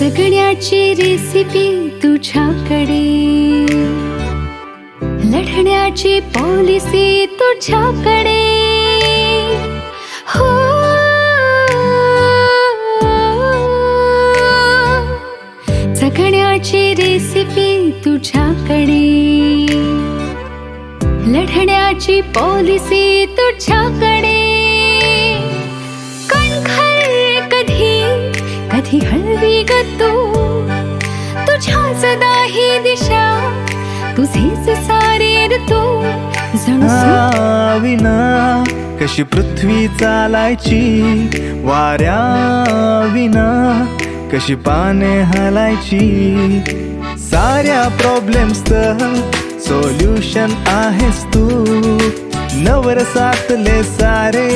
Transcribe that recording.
जगण्याची रेसिपी तुझ्याकडे. लढण्याची पॉलिसी तुझ्याकडे. हो. जगण्याची रेसिपी तुझ्याकडे. लढण्याची पॉलिसी तुझ्याकडे. कधी हळवी ग तू. तुझ्या सदा ही दिशा तुझेच सारे ऋतू. विना कशी पृथ्वी चालायची? वाऱ्या विना कशी पाने हलायची? साऱ्या प्रॉब्लेम्स सोल्युशन आहेस तू. नवर सातले सारे